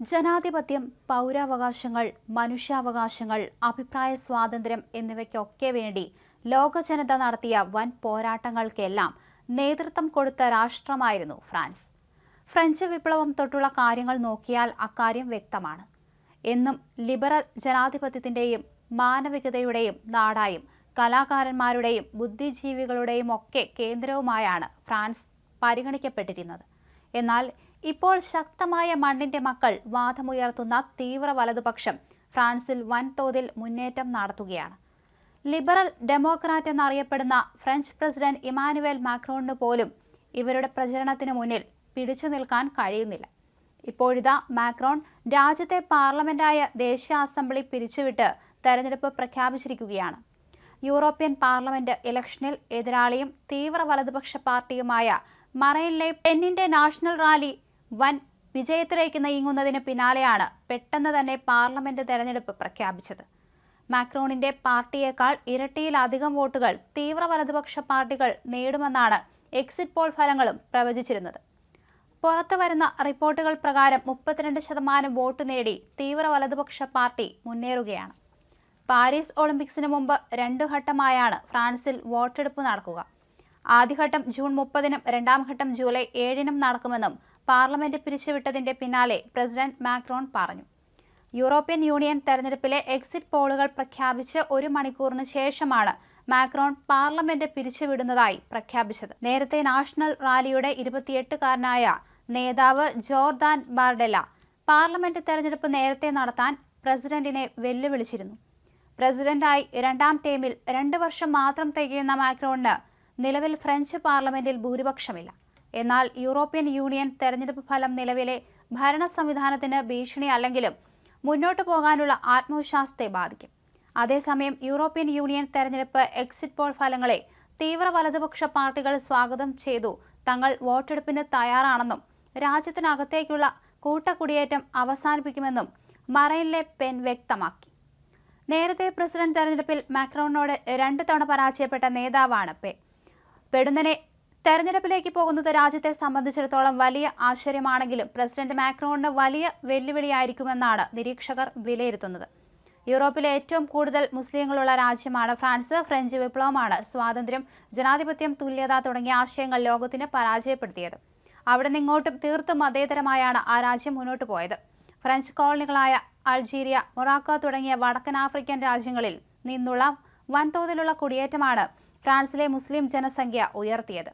ജനാധിപത്യം പൗരാവകാശങ്ങൾ മനുഷ്യാവകാശങ്ങൾ അഭിപ്രായ സ്വാതന്ത്ര്യം എന്നിവയ്ക്കൊക്കെ വേണ്ടി ലോക ജനത നടത്തിയ വൻ പോരാട്ടങ്ങൾക്കെല്ലാം നേതൃത്വം കൊടുത്ത രാഷ്ട്രമായിരുന്നു ഫ്രാൻസ്. ഫ്രഞ്ച് വിപ്ലവം തൊട്ടുള്ള കാര്യങ്ങൾ നോക്കിയാൽ അക്കാര്യം വ്യക്തമാണ്. എന്നും ലിബറൽ ജനാധിപത്യത്തിന്റെയും മാനവികതയുടെയും നാടായും കലാകാരന്മാരുടെയും ബുദ്ധിജീവികളുടെയും ഒക്കെ കേന്ദ്രവുമായാണ് ഫ്രാൻസ് പരിഗണിക്കപ്പെട്ടിരുന്നത്. എന്നാൽ ഇപ്പോൾ ശക്തമായ മണ്ണിന്റെ മക്കൾ വാദമുയർത്തുന്ന തീവ്ര വലതുപക്ഷം ഫ്രാൻസിൽ വൻതോതിൽ മുന്നേറ്റം നടത്തുകയാണ്. ലിബറൽ ഡെമോക്രാറ്റ് എന്നറിയപ്പെടുന്ന ഫ്രഞ്ച് പ്രസിഡന്റ് ഇമാനുവേൽ മാക്രോണിന് പോലും ഇവരുടെ പ്രചരണത്തിന് മുന്നിൽ പിടിച്ചു നിൽക്കാൻ കഴിയുന്നില്ല. ഇപ്പോഴിതാ മാക്രോൺ രാജ്യത്തെ പാർലമെന്റായ ദേശീയ അസംബ്ലി പിരിച്ചുവിട്ട് തെരഞ്ഞെടുപ്പ് പ്രഖ്യാപിച്ചിരിക്കുകയാണ്. യൂറോപ്യൻ പാർലമെന്റ് ഇലക്ഷനിൽ എതിരാളിയും തീവ്ര വലതുപക്ഷ പാർട്ടിയുമായ മറൈനിലെ പെന്നിന്റെ നാഷണൽ റാലി വൻ വിജയത്തിലേക്ക് നീങ്ങുന്നതിന് പിന്നാലെയാണ് പെട്ടെന്ന് തന്നെ പാർലമെന്റ് തെരഞ്ഞെടുപ്പ് പ്രഖ്യാപിച്ചത്. മാക്രോണിന്റെ പാർട്ടിയേക്കാൾ ഇരട്ടിയിലധികം വോട്ടുകൾ തീവ്ര വലതുപക്ഷ പാർട്ടികൾ നേടുമെന്നാണ് എക്സിറ്റ് പോൾ ഫലങ്ങളും പ്രവചിച്ചിരുന്നത്. പുറത്തു വരുന്ന റിപ്പോർട്ടുകൾ പ്രകാരം മുപ്പത്തിരണ്ട് ശതമാനം വോട്ട് നേടി തീവ്ര വലതുപക്ഷ പാർട്ടി മുന്നേറുകയാണ്. പാരീസ് ഒളിമ്പിക്സിന് മുമ്പ് രണ്ടു ഘട്ടമായാണ് ഫ്രാൻസിൽ വോട്ടെടുപ്പ് നടക്കുക. ആദ്യഘട്ടം ജൂൺ മുപ്പതിനും രണ്ടാം ഘട്ടം ജൂലൈ ഏഴിനും നടക്കുമെന്നും പാർലമെന്റ് പിരിച്ചുവിട്ടതിന്റെ പിന്നാലെ പ്രസിഡന്റ് മാക്രോൺ പറഞ്ഞു. യൂറോപ്യൻ യൂണിയൻ തെരഞ്ഞെടുപ്പിലെ എക്സിറ്റ് പോളുകൾ പ്രഖ്യാപിച്ച് ഒരു മണിക്കൂറിന് ശേഷമാണ് മാക്രോൺ പാർലമെന്റ് പിരിച്ചുവിടുന്നതായി പ്രഖ്യാപിച്ചത്. നേരത്തെ നാഷണൽ റാലിയുടെ ഇരുപത്തിയെട്ടുകാരനായ നേതാവ് ജോർദാൻ ബാർഡെല പാർലമെന്റ് തെരഞ്ഞെടുപ്പ് നേരത്തെ നടത്താൻ പ്രസിഡന്റിനെ വെല്ലുവിളിച്ചിരുന്നു. പ്രസിഡന്റായി രണ്ടാം ടേമിൽ രണ്ട് വർഷം മാത്രം തികയുന്ന മാക്രോണിന് നിലവിൽ ഫ്രഞ്ച് പാർലമെന്റിൽ ഭൂരിപക്ഷമില്ല. എന്നാൽ യൂറോപ്യൻ യൂണിയൻ തെരഞ്ഞെടുപ്പ് ഫലം നിലവിലെ ഭരണ സംവിധാനത്തിന് ഭീഷണി അല്ലെങ്കിലും മുന്നോട്ടു പോകാനുള്ള ആത്മവിശ്വാസത്തെ ബാധിക്കും. അതേസമയം യൂറോപ്യൻ യൂണിയൻ തെരഞ്ഞെടുപ്പ് എക്സിറ്റ് പോൾ ഫലങ്ങളെ തീവ്ര വലതുപക്ഷ പാർട്ടികൾ സ്വാഗതം ചെയ്തു. തങ്ങൾ വോട്ടെടുപ്പിന് തയ്യാറാണെന്നും രാജ്യത്തിനകത്തേക്കുള്ള കൂട്ടക്കുടിയേറ്റം അവസാനിപ്പിക്കുമെന്നും മറൈനിലെ പെൻ വ്യക്തമാക്കി. നേരത്തെ പ്രസിഡന്റ് തെരഞ്ഞെടുപ്പിൽ മാക്രോണിനോട് രണ്ടു തവണ പരാജയപ്പെട്ട നേതാവാണ് പെ. പെടുന്നനെ തെരഞ്ഞെടുപ്പിലേക്ക് പോകുന്നത് രാജ്യത്തെ സംബന്ധിച്ചിടത്തോളം വലിയ ആശ്ചര്യമാണെങ്കിലും പ്രസിഡന്റ് മാക്രോണിന് വലിയ വെല്ലുവിളിയായിരിക്കുമെന്നാണ് നിരീക്ഷകർ വിലയിരുത്തുന്നത്. യൂറോപ്പിലെ ഏറ്റവും കൂടുതൽ മുസ്ലിങ്ങളുള്ള രാജ്യമാണ് ഫ്രാൻസ്. ഫ്രഞ്ച് വിപ്ലവമാണ് സ്വാതന്ത്ര്യം ജനാധിപത്യം തുല്യത തുടങ്ങിയ ആശയങ്ങൾ ലോകത്തിന് പരാജയപ്പെടുത്തിയത്. അവിടെ നിന്നിങ്ങോട്ടും തീർത്തും മതേതരമായാണ് ആ രാജ്യം മുന്നോട്ട് പോയത്. ഫ്രഞ്ച് കോളനികളായ അൾജീരിയ മൊറാക്കോ തുടങ്ങിയ വടക്കൻ ആഫ്രിക്കൻ രാജ്യങ്ങളിൽ നിന്നുള്ള വൻതോതിലുള്ള കുടിയേറ്റമാണ് ഫ്രാൻസിലെ മുസ്ലിം ജനസംഖ്യ ഉയർത്തിയത്.